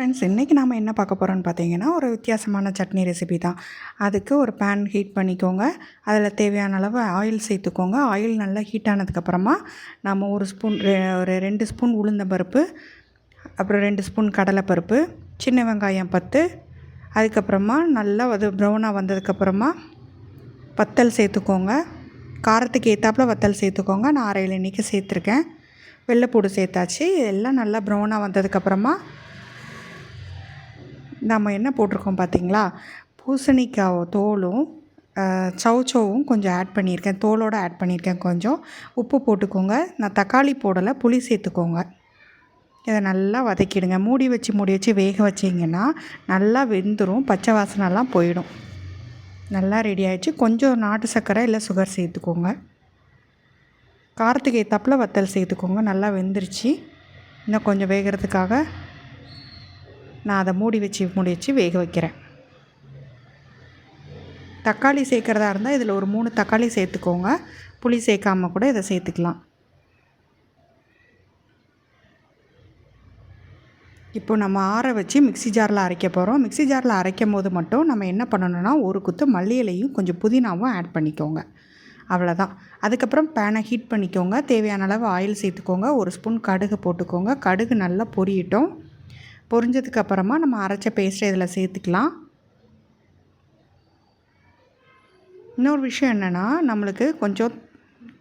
Friends இன்றைக்கி நாம் என்ன பார்க்க போகிறோம்னு பார்த்தீங்கன்னா ஒரு வித்தியாசமான சட்னி ரெசிபி தான். அதுக்கு ஒரு பேன் ஹீட் பண்ணிக்கோங்க. அதில் தேவையான அளவு ஆயில் சேர்த்துக்கோங்க. ஆயில் நல்லா ஹீட் ஆனதுக்கப்புறமா நம்ம ஒரு ஸ்பூன் ஒரு ரெண்டு ஸ்பூன் உளுந்தம்பருப்பு அப்புறம் ரெண்டு ஸ்பூன் கடலைப்பருப்பு சின்ன வெங்காயம் பத்து அதுக்கப்புறமா நல்லா அது ப்ரௌனாக வந்ததுக்கப்புறமா வத்தல் சேர்த்துக்கோங்க. காரத்துக்கு ஏற்றாப்புல வத்தல் சேர்த்துக்கோங்க. நான் அரையில் இன்றைக்கி சேர்த்துருக்கேன். வெள்ளைப்பூடு சேர்த்தாச்சு. எல்லாம் நல்லா ப்ரௌனாக வந்ததுக்கப்புறமா நம்ம என்ன போட்டிருக்கோம் பார்த்தீங்களா? பூசணிக்காய் தோலும் சவுச்சோவும் கொஞ்சம் ஆட் பண்ணியிருக்கேன். தோலோடு ஆட் பண்ணியிருக்கேன் கொஞ்சம். உப்பு போட்டுக்கோங்க. நான் தக்காளி போடலை புளி சேர்த்துக்கோங்க. இதை நல்லா வதக்கிடுங்க. மூடி வச்சு மூடி வச்சு வேக வச்சிங்கன்னா நல்லா வெந்துடும் பச்சை வாசனைலாம் போயிடும். நல்லா ரெடி ஆகிடுச்சு கொஞ்சம் நாட்டு சர்க்கரை இல்லை சுகர் சேர்த்துக்கோங்க. காரத்துக்கு ஏற்றாப்பில் வத்தல் சேர்த்துக்கோங்க. நல்லா வெந்துருச்சு. இன்னும் கொஞ்சம் வேகிறதுக்காக நான் அதை மூடி வச்சு மூடி வச்சு வேக வைக்கிறேன். தக்காளி சேர்க்குறதா இருந்தால் இதில் ஒரு மூணு தக்காளி சேர்த்துக்கோங்க. புளி சேர்க்காமல் கூட இதை சேர்த்துக்கலாம். இப்போ நம்ம ஆற வச்சு மிக்சி ஜாரில் அரைக்க போகிறோம். மிக்சி ஜாரில் அரைக்கும் போது மட்டும் நம்ம என்ன பண்ணணும்னா ஒரு குத்து மல்லி இலையும் கொஞ்சம் புதினாவும் ஆட் பண்ணிக்கோங்க. அவ்வளோதான். அதுக்கப்புறம் பேனை ஹீட் பண்ணிக்கோங்க. தேவையான அளவு ஆயில் சேர்த்துக்கோங்க. ஒரு ஸ்பூன் கடுகு போட்டுக்கோங்க. கடுகு நல்லா பொரியட்டும். பொரிஞ்சதுக்கப்புறமா நம்ம அரைச்ச பேஸ்ட்டை இதில் சேர்த்துக்கலாம். இன்னொரு விஷயம் என்னென்னா நம்மளுக்கு கொஞ்சம்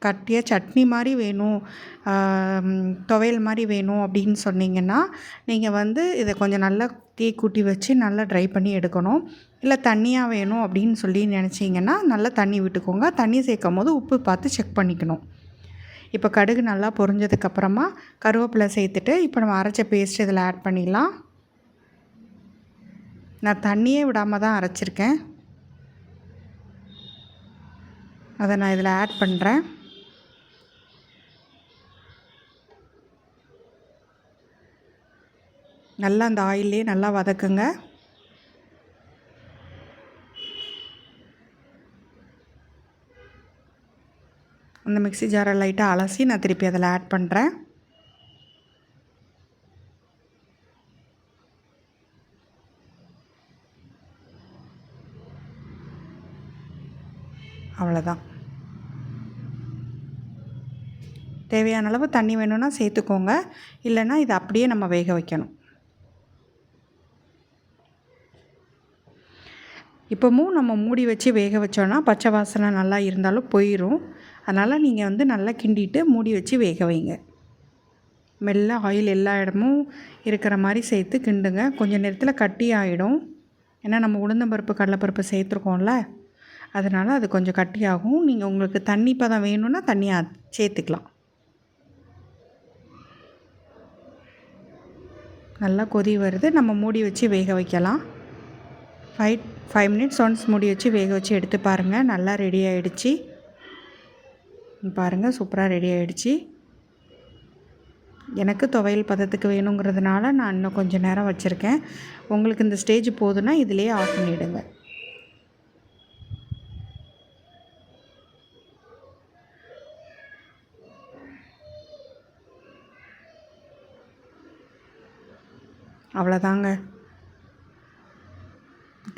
கட்டியாக சட்னி மாதிரி வேணும் துவையல் மாதிரி வேணும் அப்படின்னு சொன்னிங்கன்னா நீங்கள் வந்து இதை கொஞ்சம் நல்லா தீ கூட்டி வச்சு நல்லா ட்ரை பண்ணி எடுக்கணும். இல்லை தண்ணியாக வேணும் அப்படின்னு சொல்லி நினச்சிங்கன்னா நல்லா தண்ணி விட்டுக்கோங்க. தண்ணி சேர்க்கும் போது உப்பு பார்த்து செக் பண்ணிக்கணும். இப்போ கடுகு நல்லா பொரிஞ்சதுக்கப்புறமா கருவேப்பிலை சேர்த்துட்டு இப்போ நம்ம அரைச்ச பேஸ்ட் இதில் ஆட் பண்ணிடலாம். நான் தண்ணியே விடாமல் தான் அரைச்சிருக்கேன். அதை நான் இதில் ஆட் பண்ணுறேன் நல்லா அந்த ஆயிலே நல்லா வதக்குங்க. அந்த மிக்சி ஜாரை லைட்டாக அலசி நான் திருப்பி அதில் ஆட் பண்ணுறேன் அவ்வளோதான் தேவையான அளவு தண்ணி வேணும்னா சேர்த்துக்கோங்க. இல்லைன்னா இதை அப்படியே நம்ம வேக வைக்கணும். இப்போவும் நம்ம மூடி வச்சு வேக வச்சோன்னா பச்சை வாசனை நல்லா இருந்தாலும் போயிடும் அதனால் நீங்கள் வந்து நல்லா கிண்டிட்டு மூடி வச்சு வேக வைங்க. மெல்ல ஆயில் எல்லா இடமும் இருக்கிற மாதிரி சேர்த்து கிண்டுங்க. கொஞ்சம் நேரத்தில் கட்டி ஆகிடும் ஏன்னா நம்ம உளுந்தம்பருப்பு கடலைப்பருப்பு சேர்த்துருக்கோம்ல. அதனால் அது கொஞ்சம் கட்டியாகும் நீங்கள் உங்களுக்கு தண்ணி பதம் வேணும்னா தண்ணியாக சேர்த்துக்கலாம். நல்லா கொதி வருது. நம்ம மூடி வச்சு வேக வைக்கலாம். ஃபைவ் ஃபைவ் மினிட்ஸ் ஒன்ஸ் மூடி வச்சு வேக வச்சு எடுத்து பாருங்கள் நல்லா ரெடி ஆகிடுச்சி பாருங்கள் சூப்பராக ரெடி ஆகிடுச்சி எனக்கு துவையல் பதத்துக்கு வேணுங்கிறதுனால நான் இன்னும் கொஞ்சம் நேரம் வச்சுருக்கேன். உங்களுக்கு இந்த ஸ்டேஜ் போதுன்னா இதிலே ஆஃப் பண்ணிவிடுங்க அவ்வளோதாங்க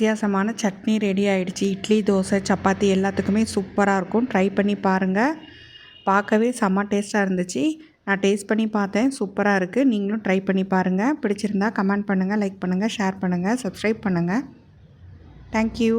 வித்தியாசமான சட்னி ரெடி ஆகிடுச்சி இட்லி தோசை சப்பாத்தி எல்லாத்துக்குமே சூப்பராக இருக்கும். ட்ரை பண்ணி பாருங்கள் பார்க்கவே செம்ம டேஸ்ட்டாக இருந்துச்சு. நான் டேஸ்ட் பண்ணி பார்த்தேன். சூப்பராக இருக்குது நீங்களும் ட்ரை பண்ணி பாருங்கள் பிடிச்சிருந்தா கமெண்ட் பண்ணுங்கள் லைக் பண்ணுங்கள் ஷேர் பண்ணுங்கள் சப்ஸ்கிரைப் பண்ணுங்கள் தேங்க்யூ